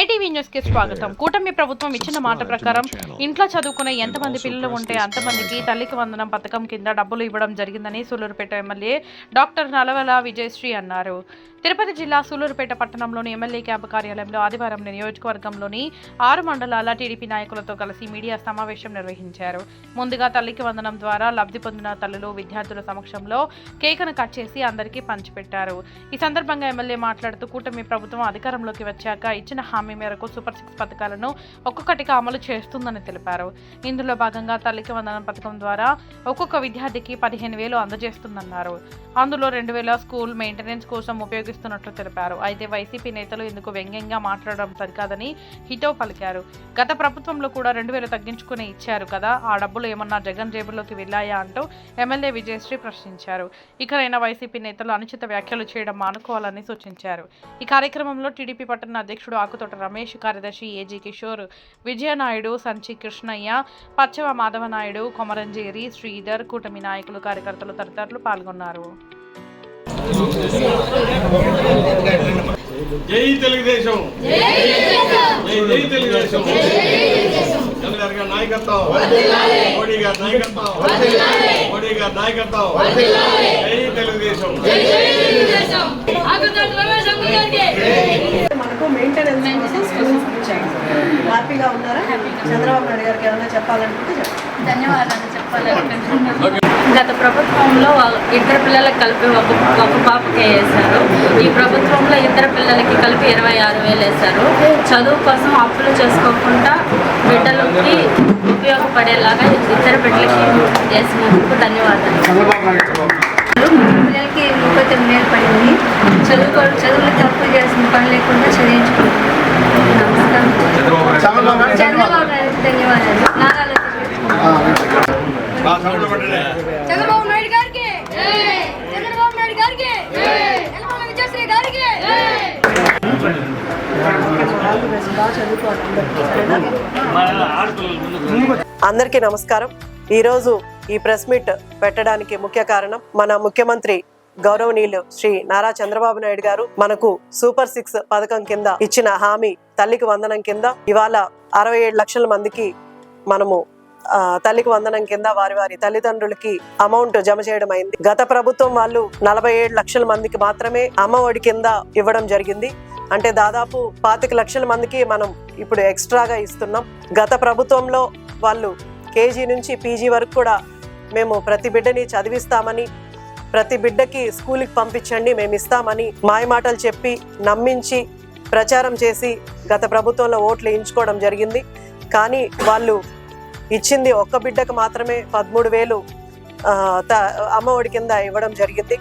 ITV న్యూస్కి స్వాగతం. కూటమి ప్రభుత్వం ఇచ్చిన మాట ప్రకారం ఇంట్లో చదువుకునే ఎంతమంది పిల్లలు ఉంటే అంతమందికి తల్లికి వందనం పథకం కింద డబ్బులు ఇవ్వడం జరిగిందని సూలూరుపేట ఎమ్మెల్యే డాక్టర్ నలవల విజయశ్రీ అన్నారు. తిరుపతి జిల్లా సూలూరుపేట పట్టణంలోని ఎమ్మెల్యే క్యాంపు కార్యాలయంలో ఆదివారం నియోజకవర్గంలోని ఆరు మండలాల టీడీపీ నాయకులతో కలిసి మీడియా సమావేశం నిర్వహించారు. ముందుగా తల్లికి వందనం ద్వారా లబ్ధి పొందిన తల్లులు విద్యార్థుల సమక్షంలో కేకును కట్ చేసి అందరికీ పంచిపెట్టారు ఈ సందర్భంగా ఎమ్మెల్యే మాట్లాడుతూ కూటమి ప్రభుత్వం అధికారంలోకి వచ్చాక ఇచ్చిన హామీ మేరకు సూపర్ సిక్స్ పథకాలను ఒక్కొక్కటిగా అమలు చేస్తుందని తెలిపారు. ఇందులో భాగంగా తల్లికి వందనం పథకం ద్వారా ఒక్కొక్క విద్యార్థికి పదిహేను వేలు అందజేస్తుందన్నారు. అందులో రెండు వేల స్కూల్ మెయింటెనెన్స్ కోసం ఉపయోగ చూపిస్తున్నట్లు తెలిపారు. అయితే వైసీపీ నేతలు ఇందుకు వ్యంగ్యంగా మాట్లాడడం సరికాదని హితో పలికారు. గత ప్రభుత్వంలో కూడా రెండు వేలు తగ్గించుకుని ఇచ్చారు కదా ఆ డబ్బులు ఏమన్నా జగన్ జేబులోకి వెళ్ళాయా అంటూ ఎమ్మెల్యే విజయశ్రీ ప్రశ్నించారు. ఇకనైనా వైసీపీ నేతలు అనుచిత వ్యాఖ్యలు చేయడం మానుకోవాలని సూచించారు. ఈ కార్యక్రమంలో టీడీపీ పట్టణ అధ్యక్షుడు ఆకుతోట రమేష్ కార్యదర్శి ఏజీ కిషోర్ విజయనాయుడు సంచి కృష్ణయ్య పచ్చవ మాధవనాయుడు కొమరంజేరి శ్రీధర్ కూటమి నాయకులు కార్యకర్తలు తదితరులు పాల్గొన్నారు. జై తెలుగుదేశం. జై తెలుగుదేశం. గారి నాయకత్వం. మోడీ గారి నాయకత్వం. మోడీ గారి నాయకత్వం. జై తెలుగుదేశం. మనకు మెయింటెనెన్స్ కోసం హ్యాపీగా ఉన్నారా? చంద్రబాబు నాయుడు గారికి ఏమైనా చెప్పాలనుకుంటే ధన్యవాదాలు. చెప్పాలనుకుంటున్నాను. గత ప్రభుత్వంలో ఇద్దరు పిల్లలకి కలిపి ఒక ఒక పాపకి వేశారు. ఈ ప్రభుత్వంలో ఇద్దరు పిల్లలకి కలిపి ఇరవై ఆరు వేలు వేశారు. చదువు కోసం అప్పులు చేసుకోకుండా బిడ్డలకి ఉపయోగపడేలాగా ఇద్దరు బిడ్డలకి చేసినందుకు ధన్యవాదాలు. పిల్లలకి ముప్పై తొమ్మిది వేలు పడింది. చదువుకో చదువులు తప్పు చేసిన పని లేకుండా చదివించుకుంటున్నారు నమస్కారం చంద్రబాబు నాయుడు ధన్యవాదాలు నారా మా సౌండ్ పట్టడే చంద్రబాబు నాయుడు గారికి చంద్రబాబు నాయుడు గారికి చంద్రబాబు విజయశ్రీ గారికి ఆల్ ది బెస్ట్ బాగా చదువుకోవాలి అందరికీ, నమస్కారం. ఈరోజు ఈ ప్రెస్ మీట్ పెట్టడానికి ముఖ్య కారణం మన ముఖ్యమంత్రి గౌరవనీయులు శ్రీ నారా చంద్రబాబు నాయుడు గారు. మనకు సూపర్ సిక్స్ పథకం కింద ఇచ్చిన హామీ తల్లికి వందనం కింద ఇవాళ అరవై ఏడు లక్షల మందికి మనము తల్లికి వందనం కింద వారి వారి తల్లిదండ్రులకి అమౌంట్ జమ చేయడం అయింది. గత ప్రభుత్వం వాళ్ళు నలభై ఏడు లక్షల మందికి మాత్రమే అమ్మ ఒడి కింద ఇవ్వడం జరిగింది. అంటే దాదాపు పాతిక లక్షల మందికి మనం ఇప్పుడు ఎక్స్ట్రాగా ఇస్తున్నాం. గత ప్రభుత్వంలో వాళ్ళు కేజీ నుంచి పీజీ వరకు కూడా మేము ప్రతి బిడ్డని చదివిస్తామని ప్రతి బిడ్డకి స్కూల్కి పంపించండి మేము ఇస్తామని మాయమాటలు చెప్పి నమ్మించి ప్రచారం చేసి గత ప్రభుత్వంలో ఓట్లు వేయించుకోవడం జరిగింది. కానీ వాళ్ళు ఇచ్చింది ఒక్క బిడ్డకు మాత్రమే పదమూడు వేలు అమ్మఒడి త- కింద ఇవ్వడం జరిగింది.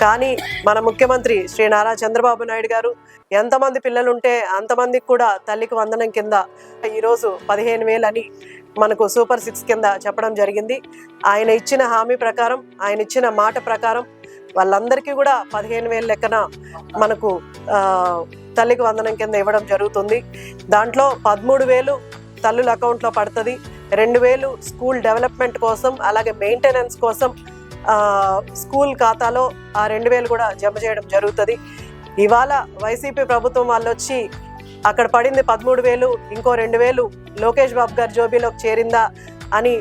కానీ మన ముఖ్యమంత్రి శ్రీ నారా చంద్రబాబు నాయుడు గారు ఎంతమంది పిల్లలు ఉంటే అంతమందికి కూడా తల్లికి వందనం కింద ఈరోజు పదిహేను వేలు అని మనకు సూపర్ సిక్స్ కింద చెప్పడం జరిగింది. ఆయన ఇచ్చిన హామీ ప్రకారం ఆయన ఇచ్చిన మాట ప్రకారం వాళ్ళందరికీ కూడా పదిహేను వేలు లెక్కన మనకు తల్లికి వందనం కింద ఇవ్వడం జరుగుతుంది. దాంట్లో పదమూడు వేలు తల్లుల అకౌంట్లో పడుతుంది. రెండు వేలు స్కూల్ డెవలప్మెంట్ కోసం అలాగే మెయింటెనెన్స్ కోసం స్కూల్ ఖాతాలో ఆ రెండు వేలు కూడా జమ చేయడం జరుగుతుంది. ఇవాళ వైసీపీ ప్రభుత్వం వాళ్ళు వచ్చి అక్కడ పడింది పదమూడు వేలు ఇంకో రెండు వేలు లోకేష్ బాబు గారి జోబీలోకి చేరిందా అని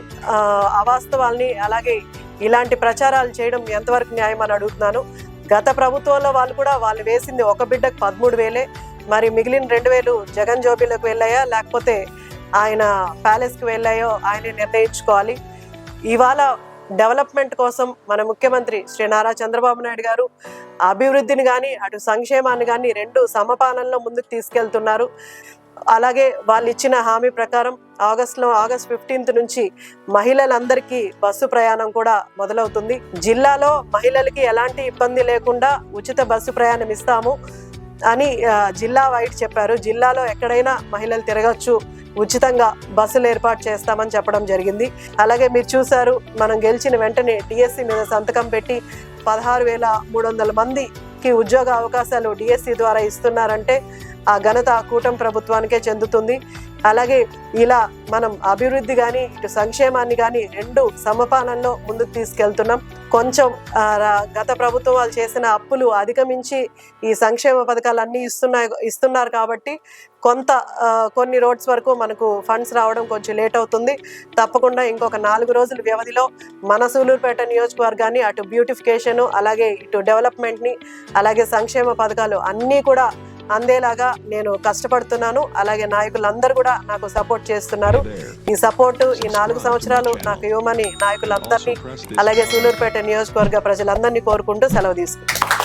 అవాస్తవాల్ని అలాగే ఇలాంటి ప్రచారాలు చేయడం ఎంతవరకు న్యాయం అని అడుగుతున్నాను. గత ప్రభుత్వంలో వాళ్ళు కూడా వాళ్ళు వేసింది ఒక బిడ్డకు పదమూడు వేలే. మరి మిగిలిన రెండు వేలు జగన్ జోబీలోకి వెళ్ళాయా? లేకపోతే ఆయన ప్యాలెస్కి వెళ్ళాయో ఆయన నిర్ణయించుకోవాలి. ఇవాళ డెవలప్మెంట్ కోసం మన ముఖ్యమంత్రి శ్రీ నారా చంద్రబాబు నాయుడు గారు అభివృద్ధిని కానీ అటు సంక్షేమాన్ని కానీ రెండు సమపాలనలో ముందుకు తీసుకెళ్తున్నారు. అలాగే వాళ్ళు ఇచ్చిన హామీ ప్రకారం ఆగస్టులో ఆగస్ట్ ఫిఫ్టీన్త్ నుంచి మహిళలందరికీ బస్సు ప్రయాణం కూడా మొదలవుతుంది. జిల్లాలో మహిళలకి ఎలాంటి ఇబ్బంది లేకుండా ఉచిత బస్సు ప్రయాణం ఇస్తాము అని జిల్లా వైడ్ చెప్పారు. జిల్లాలో ఎక్కడైనా మహిళలు తిరగచ్చు ఉచితంగా బస్సులు ఏర్పాటు చేస్తామని చెప్పడం జరిగింది. అలాగే మీరు చూశారు మనం గెలిచిన వెంటనే డిఎస్సి మీద సంతకం పెట్టి పదహారు వేల మూడు వందల మందికి ఉద్యోగ అవకాశాలు డిఎస్సి ద్వారా ఇస్తున్నారంటే ఆ ఘనత కూటమి ప్రభుత్వానికే చెందుతుంది. అలాగే ఇలా మనం అభివృద్ధి కానీ ఇటు సంక్షేమాన్ని కానీ రెండు సమపానంలో ముందుకు తీసుకెళ్తున్నాం. కొంచెం గత ప్రభుత్వం వాళ్ళు చేసిన అప్పులు అధిగమించి ఈ సంక్షేమ పథకాలు అన్నీ ఇస్తున్నాయి ఇస్తున్నారు కాబట్టి కొంత కొన్ని రోడ్స్ వరకు మనకు ఫండ్స్ రావడం కొంచెం లేట్ అవుతుంది. తప్పకుండా ఇంకొక నాలుగు రోజుల వ్యవధిలో మన సూలూరుపేట నియోజకవర్గాన్ని అటు బ్యూటిఫికేషన్ అలాగే ఇటు డెవలప్మెంట్ని అలాగే సంక్షేమ పథకాలు అన్నీ కూడా అందేలాగా నేను కష్టపడుతున్నాను. అలాగే నాయకులందరూ కూడా నాకు సపోర్ట్ చేస్తున్నారు. ఈ సపోర్ట్ ఈ నాలుగు సంవత్సరాలు నాకు ఇవ్వమని నాయకులందరినీ అలాగే సూలూరుపేట నియోజకవర్గ ప్రజలందరినీ కోరుకుంటూ సెలవు తీసుకుంటాను